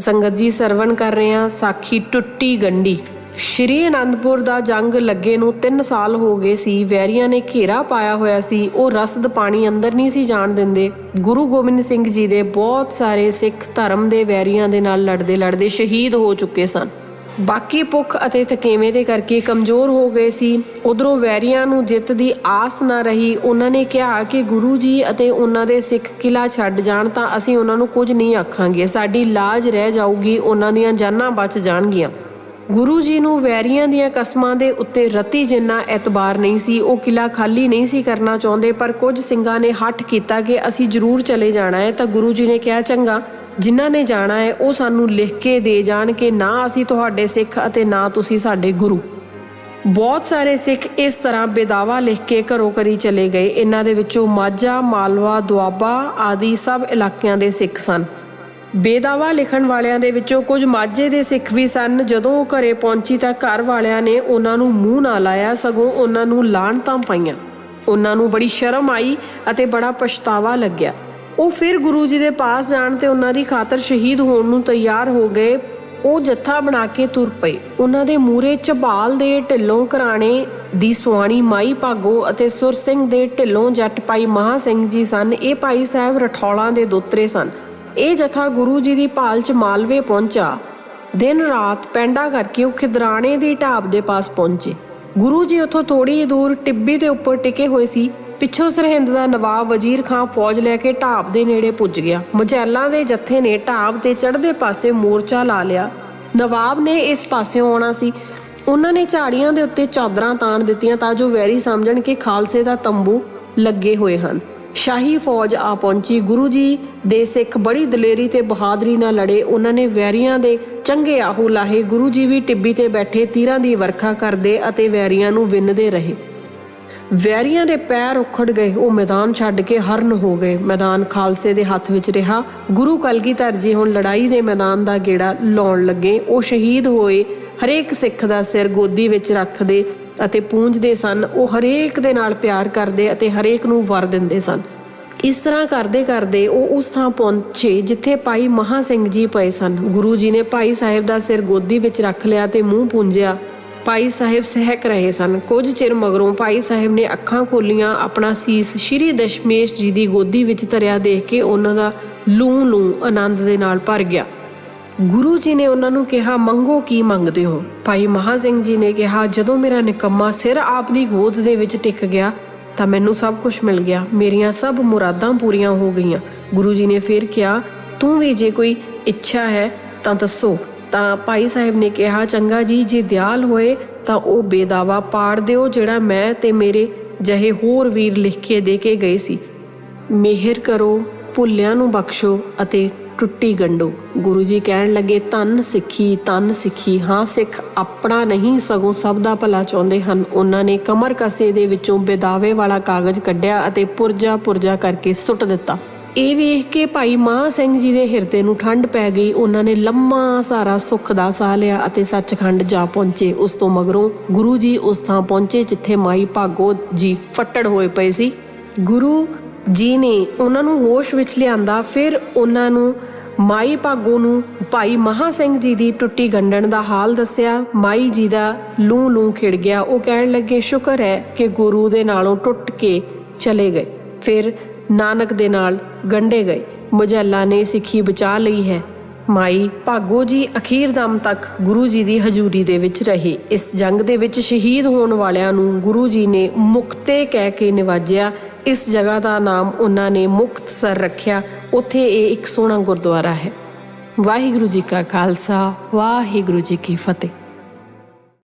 ਸੰਗਤ ਜੀ, ਸਰਵਣ ਕਰ ਰਹੇ ਹਾਂ, ਸਾਖੀ ਟੁੱਟੀ ਗੰਢੀ। ਸ਼੍ਰੀ ਅਨੰਦਪੁਰ ਦਾ ਜੰਗ ਲੱਗੇ ਨੂੰ 3 ਸਾਲ ਹੋ ਗਏ ਸੀ। ਵੈਰੀਆਂ ਨੇ ਘੇਰਾ ਪਾਇਆ ਹੋਇਆ ਸੀ। ਉਹ ਰਸਦ ਪਾਣੀ ਅੰਦਰ ਨਹੀਂ ਸੀ ਜਾਣ ਦਿੰਦੇ। ਗੁਰੂ ਗੋਬਿੰਦ ਸਿੰਘ ਜੀ ਦੇ ਬਹੁਤ ਸਾਰੇ ਸਿੱਖ ਧਰਮ ਦੇ ਵੈਰੀਆਂ ਦੇ ਨਾਲ ਲੜਦੇ ਲੜਦੇ ਸ਼ਹੀਦ ਹੋ ਚੁੱਕੇ ਸਨ। ਬਾਕੀ ਭੁੱਖ ਅਤੇ ਥਕੇਵੇਂ ਦੇ ਕਰਕੇ ਕਮਜ਼ੋਰ ਹੋ ਗਏ ਸੀ। ਉਧਰੋਂ ਵੈਰੀਆਂ ਨੂੰ ਜਿੱਤ ਦੀ ਆਸ ਨਾ ਰਹੀ। ਉਹਨਾਂ ਨੇ ਕਿਹਾ ਕਿ ਗੁਰੂ ਜੀ ਅਤੇ ਉਹਨਾਂ ਦੇ ਸਿੱਖ ਕਿਲਾ ਛੱਡ ਜਾਣ ਤਾਂ ਅਸੀਂ ਉਹਨਾਂ ਨੂੰ ਕੁਝ ਨਹੀਂ ਆਖਾਂਗੇ। ਸਾਡੀ ਲਾਜ ਰਹਿ ਜਾਊਗੀ, ਉਹਨਾਂ ਦੀਆਂ ਜਾਨਾਂ ਬਚ ਜਾਣਗੀਆਂ। ਗੁਰੂ ਜੀ ਨੂੰ ਵੈਰੀਆਂ ਦੀਆਂ ਕਸਮਾਂ ਦੇ ਉੱਤੇ ਰਤੀ ਜਿੰਨਾ ਐਤਬਾਰ ਨਹੀਂ ਸੀ। ਉਹ ਕਿਲਾ ਖਾਲੀ ਨਹੀਂ ਸੀ ਕਰਨਾ ਚਾਹੁੰਦੇ, ਪਰ ਕੁਝ ਸਿੰਘਾਂ ਨੇ ਹੱਠ ਕੀਤਾ ਕਿ ਅਸੀਂ ਜ਼ਰੂਰ ਚਲੇ ਜਾਣਾ ਹੈ। ਤਾਂ ਗੁਰੂ ਜੀ ਨੇ ਕਿਹਾ, ਚੰਗਾ ਜਿਨ੍ਹਾਂ ਨੇ ਜਾਣਾ ਹੈ, ਉਹ ਸਾਨੂੰ ਲਿਖ ਕੇ ਦੇ ਜਾਣ ਕਿ ਨਾ ਅਸੀਂ ਤੁਹਾਡੇ ਸਿੱਖ ਅਤੇ ਨਾ ਤੁਸੀਂ ਸਾਡੇ ਗੁਰੂ। ਬਹੁਤ ਸਾਰੇ ਸਿੱਖ ਇਸ ਤਰ੍ਹਾਂ ਬੇਦਾਵਾ ਲਿਖ ਕੇ ਘਰੋਂ ਘਰੀ ਚਲੇ ਗਏ। ਇਹਨਾਂ ਦੇ ਵਿੱਚੋਂ ਮਾਝਾ, ਮਾਲਵਾ, ਦੁਆਬਾ ਆਦਿ ਸਭ ਇਲਾਕਿਆਂ ਦੇ ਸਿੱਖ ਸਨ। ਬੇਦਾਵਾ ਲਿਖਣ ਵਾਲਿਆਂ ਦੇ ਵਿੱਚੋਂ ਕੁਝ ਮਾਝੇ ਦੇ ਸਿੱਖ ਵੀ ਸਨ। ਜਦੋਂ ਉਹ ਘਰੇ ਪਹੁੰਚੀ ਤਾਂ ਘਰ ਵਾਲਿਆਂ ਨੇ ਉਹਨਾਂ ਨੂੰ ਮੂੰਹ ਨਾ ਲਾਇਆ, ਸਗੋਂ ਉਹਨਾਂ ਨੂੰ ਲਾਹਣਤਾਂ ਪਾਈਆਂ। ਉਹਨਾਂ ਨੂੰ ਬੜੀ ਸ਼ਰਮ ਆਈ ਅਤੇ ਬੜਾ ਪਛਤਾਵਾ ਲੱਗਿਆ। ਉਹ ਫਿਰ ਗੁਰੂ ਜੀ ਦੇ ਪਾਸ ਜਾਣ ਤੇ ਉਹਨਾਂ ਦੀ ਖਾਤਰ ਸ਼ਹੀਦ ਹੋਣ ਨੂੰ ਤਿਆਰ ਹੋ ਗਏ। ਉਹ ਜੱਥਾ ਬਣਾ ਕੇ ਤੁਰ ਪਏ। ਉਹਨਾਂ ਦੇ ਮੂਰੇ ਝਬਾਲ ਦੇ ਢਿੱਲੋਂ ਘਰਾਣੇ ਦੀ ਸੁਆਣੀ ਮਾਈ ਭਾਗੋ ਅਤੇ ਸੁਰ ਸਿੰਘ ਦੇ ਢਿੱਲੋਂ ਜੱਟ ਭਾਈ ਮਹਾ ਸਿੰਘ ਜੀ ਸਨ। ਇਹ ਭਾਈ ਸਾਹਿਬ ਰਠੌਲਾਂ ਦੇ ਦੋਤਰੇ ਸਨ। ਇਹ ਜਥਾ ਗੁਰੂ ਜੀ ਦੀ ਭਾਲ ਚ ਮਾਲਵੇ ਪਹੁੰਚਾ। ਦਿਨ ਰਾਤ ਪੈਂਡਾ ਕਰਕੇ ਉਹ ਖਿਦਰਾਣੇ ਦੀ ਢਾਬ ਦੇ ਪਾਸ ਪਹੁੰਚੇ। ਗੁਰੂ ਜੀ ਉੱਥੋਂ ਥੋੜੀ ਦੂਰ ਟਿੱਬੀ ਦੇ ਉੱਪਰ ਟਿਕੇ ਹੋਏ ਸੀ। ਪਿੱਛੋਂ ਸਰਹਿੰਦ ਦਾ ਨਵਾਬ ਵਜ਼ੀਰ ਖਾਂ ਫੌਜ ਲੈ ਕੇ ਢਾਬ ਦੇ ਨੇੜੇ ਪੁੱਜ ਗਿਆ। ਮਜੈਲਾਂ ਦੇ ਜੱਥੇ ਨੇ ਢਾਬ ਤੇ ਚੜ੍ਹਦੇ ਪਾਸੇ ਮੋਰਚਾ ਲਾ ਲਿਆ। ਨਵਾਬ ਨੇ ਇਸ ਪਾਸਿਓਂ ਆਉਣਾ ਸੀ। ਉਹਨਾਂ ਨੇ ਝਾੜੀਆਂ ਦੇ ਉੱਤੇ ਚਾਦਰਾਂ ਤਾਣ ਦਿੱਤੀਆਂ ਤਾਂ ਜੋ ਵੈਰੀ ਸਮਝਣ ਕਿ ਖਾਲਸੇ ਦਾ ਤੰਬੂ ਲੱਗੇ ਹੋਏ ਹਨ। ਸ਼ਾਹੀ ਫੌਜ ਆ ਪਹੁੰਚੀ। ਗੁਰੂ ਜੀ ਦੇ ਸਿੱਖ ਬੜੀ ਦਲੇਰੀ ਤੇ ਬਹਾਦਰੀ ਨਾਲ ਲੜੇ। ਉਹਨਾਂ ਨੇ ਵੈਰੀਆਂ ਦੇ ਚੰਗੇ ਆਹੂ ਲਾਹੇ ਗੁਰੂ ਜੀ ਵੀ ਟਿੱਬੀ ਤੇ ਬੈਠੇ ਤੀਰਾਂ ਦੀ ਵਰਖਾ ਕਰਦੇ ਅਤੇ ਵੈਰੀਆਂ ਨੂੰ ਵਿੰਨਦੇ ਰਹੇ। ਵੈਰੀਆਂ ਦੇ ਪੈਰ ਉਖੜ ਗਏ, ਉਹ ਮੈਦਾਨ ਛੱਡ ਕੇ ਹਰਨ ਹੋ ਗਏ। ਮੈਦਾਨ ਖਾਲਸੇ ਦੇ ਹੱਥ ਵਿੱਚ ਰਿਹਾ। ਗੁਰੂ ਕਲਗੀਧਰ ਜੀ ਹੁਣ ਲੜਾਈ ਦੇ ਮੈਦਾਨ ਦਾ ਗੇੜਾ ਲਾਉਣ ਲੱਗੇ। ਉਹ ਸ਼ਹੀਦ ਹੋਏ, ਹਰੇਕ ਸਿੱਖ ਦਾ ਸਿਰ ਗੋਦੀ ਵਿੱਚ ਰੱਖਦੇ ਅਤੇ ਪੂੰਝਦੇ ਸਨ। ਉਹ ਹਰੇਕ ਦੇ ਨਾਲ ਪਿਆਰ ਕਰਦੇ ਅਤੇ ਹਰੇਕ ਨੂੰ ਵਰ ਦਿੰਦੇ ਸਨ। ਇਸ ਤਰ੍ਹਾਂ ਕਰਦੇ ਕਰਦੇ ਉਹ ਉਸ ਥਾਂ ਪਹੁੰਚੇ ਜਿੱਥੇ ਭਾਈ ਮਹਾ ਸਿੰਘ ਜੀ ਪਏ ਸਨ। ਗੁਰੂ ਜੀ ਨੇ ਭਾਈ ਸਾਹਿਬ ਦਾ ਸਿਰ ਗੋਦੀ ਵਿੱਚ ਰੱਖ ਲਿਆ ਤੇ ਮੂੰਹ ਪੂੰਝਿਆ। ਭਾਈ ਸਾਹਿਬ ਸਹਿਕ ਰਹੇ ਸਨ। ਕੁਝ ਚਿਰ ਮਗਰੋਂ ਭਾਈ ਸਾਹਿਬ ਨੇ ਅੱਖਾਂ ਖੋਲੀਆਂ, ਆਪਣਾ ਸੀਸ ਸ਼੍ਰੀ ਦਸ਼ਮੇਸ਼ ਜੀ ਦੀ ਗੋਦੀ ਵਿੱਚ ਧਰਿਆ ਦੇਖ ਕੇ ਉਹਨਾਂ ਦਾ ਲੂ ਲੂ ਆਨੰਦ ਦੇ ਨਾਲ ਭਰ ਗਿਆ। ਗੁਰੂ ਜੀ ਨੇ ਉਹਨਾਂ ਨੂੰ ਕਿਹਾ, ਮੰਗੋ ਕੀ ਮੰਗਦੇ ਹੋ? ਭਾਈ ਮਹਾ ਸਿੰਘ ਜੀ ਨੇ ਕਿਹਾ, ਜਦੋਂ ਮੇਰਾ ਨਿਕੰਮਾ ਸਿਰ ਆਪ ਦੀ ਗੋਦ ਦੇ ਵਿੱਚ ਟਿਕ ਗਿਆ, ਤਾਂ ਮੈਨੂੰ ਸਭ ਕੁਝ ਮਿਲ ਗਿਆ। ਮੇਰੀਆਂ ਸਭ ਮੁਰਾਦਾਂ ਪੂਰੀਆਂ ਹੋ ਗਈਆਂ। ਗੁਰੂ ਜੀ ਨੇ ਫਿਰ ਕਿਹਾ, ਤੂੰ ਵੀ ਜੇ ਕੋਈ ਇੱਛਾ ਹੈ, ਤਾਂ ਦੱਸੋ। ਤਾਂ ਭਾਈ ਸਾਹਿਬ ਨੇ ਕਿਹਾ, ਚੰਗਾ ਜੀ, ਜੇ ਦਿਆਲ ਹੋਏ ਤਾਂ ਉਹ ਬੇਦਾਵਾ ਪਾੜ ਦਿਓ, ਜਿਹੜਾ ਮੈਂ ਤੇ ਮੇਰੇ ਜਹੇ ਹੋਰ ਵੀਰ ਲਿਖ ਕੇ ਦੇ ਕੇ ਗਏ ਸੀ। ਮਿਹਰ ਕਰੋ, ਭੁੱਲਿਆਂ ਨੂੰ ਬਖਸ਼ੋ ਅਤੇ ਟੁੱਟੀ ਗੰਡੋ ਗੁਰੂ ਜੀ ਕਹਿਣ ਲੱਗੇ ਤਨ ਸਿੱਖੀ ਤਨ ਸਿੱਖੀ, ਹਾਂ ਸਿੱਖ, ਆਪਣਾ ਨਹੀਂ, ਸਗੋਂ ਸਭ ਦਾ ਭਲਾ ਚਾਹੁੰਦੇ ਹਨ। ਉਹਨਾਂ ਨੇ ਕਮਰ ਕਸੇ ਦੇ ਵਿੱਚੋਂ ਬੇਦਾਵੇ ਵਾਲਾ ਕਾਗਜ਼ ਕੱਢਿਆ ਅਤੇ ਪੁਰਜਾ ਪੁਰਜਾ ਕਰਕੇ ਸੁੱਟ ਦਿੱਤਾ। ਇਹ ਵੇਖ ਕੇ ਭਾਈ ਮਾਹ ਸਿੰਘ ਜੀ ਦੇ ਹਿਰਦੇ ਨੂੰ ਠੰਡ ਪੈ ਗਈ। ਉਹਨਾਂ ਨੇ ਲੰਮਾ ਸਾਰਾ ਸੁੱਖ ਦਾ ਸਾਹ ਲਿਆ ਅਤੇ ਸੱਚਖੰਡ ਜਾ ਪਹੁੰਚੇ। ਉਸ ਤੋਂ ਮਗਰੋਂ ਗੁਰੂ ਜੀ ਉਸ ਥਾਂ ਪਹੁੰਚੇ ਜਿੱਥੇ ਮਾਈ ਭਾਗੋ ਜੀ ਫੱਟੜ ਹੋਏ ਪਏ ਸੀ। ਗੁਰੂ ਜੀ ਨੇ ਉਹਨਾਂ ਨੂੰ ਹੋਸ਼ ਵਿੱਚ ਲਿਆਂਦਾ, ਫਿਰ ਉਹਨਾਂ ਨੂੰ ਮਾਈ ਭਾਗੋ ਨੂੰ ਭਾਈ ਮਹਾ ਸਿੰਘ ਜੀ ਦੀ ਟੁੱਟੀ ਗੰਢਣ ਦਾ ਹਾਲ ਦੱਸਿਆ। ਮਾਈ ਜੀ ਦਾ ਲੂ ਲੂ ਖਿੜ ਗਿਆ। ਉਹ ਕਹਿਣ ਲੱਗੇ, ਸ਼ੁਕਰ ਹੈ ਕਿ ਗੁਰੂ ਦੇ ਨਾਲੋਂ ਟੁੱਟ ਕੇ ਚਲੇ ਗਏ। ਫਿਰ ਨਾਨਕ ਦੇ ਨਾਲ ਗੰਢੇ ਗਏ। ਮੁਜੱਲਾ ਨੇ ਸਿੱਖੀ ਬਚਾ ਲਈ ਹੈ। ਮਾਈ ਭਾਗੋ ਜੀ ਅਖੀਰ ਦਮ ਤੱਕ ਗੁਰੂ ਜੀ ਦੀ ਹਜ਼ੂਰੀ ਦੇ ਵਿੱਚ ਰਹੇ। ਇਸ ਜੰਗ ਦੇ ਵਿੱਚ ਸ਼ਹੀਦ ਹੋਣ ਵਾਲਿਆਂ ਨੂੰ ਗੁਰੂ ਜੀ ਨੇ ਮੁਕਤੇ ਕਹਿ ਕੇ ਨਿਵਾਜਿਆ। ਇਸ ਜਗ੍ਹਾ ਦਾ ਨਾਮ ਉਹਨਾਂ ਨੇ ਮੁਕਤਸਰ ਰੱਖਿਆ। ਉੱਥੇ ਇਹ ਇੱਕ ਸੋਹਣਾ ਗੁਰਦੁਆਰਾ ਹੈ। ਵਾਹਿਗੁਰੂ ਜੀ ਕਾ ਖਾਲਸਾ, ਵਾਹਿਗੁਰੂ ਜੀ ਕੀ ਫਤਿਹ।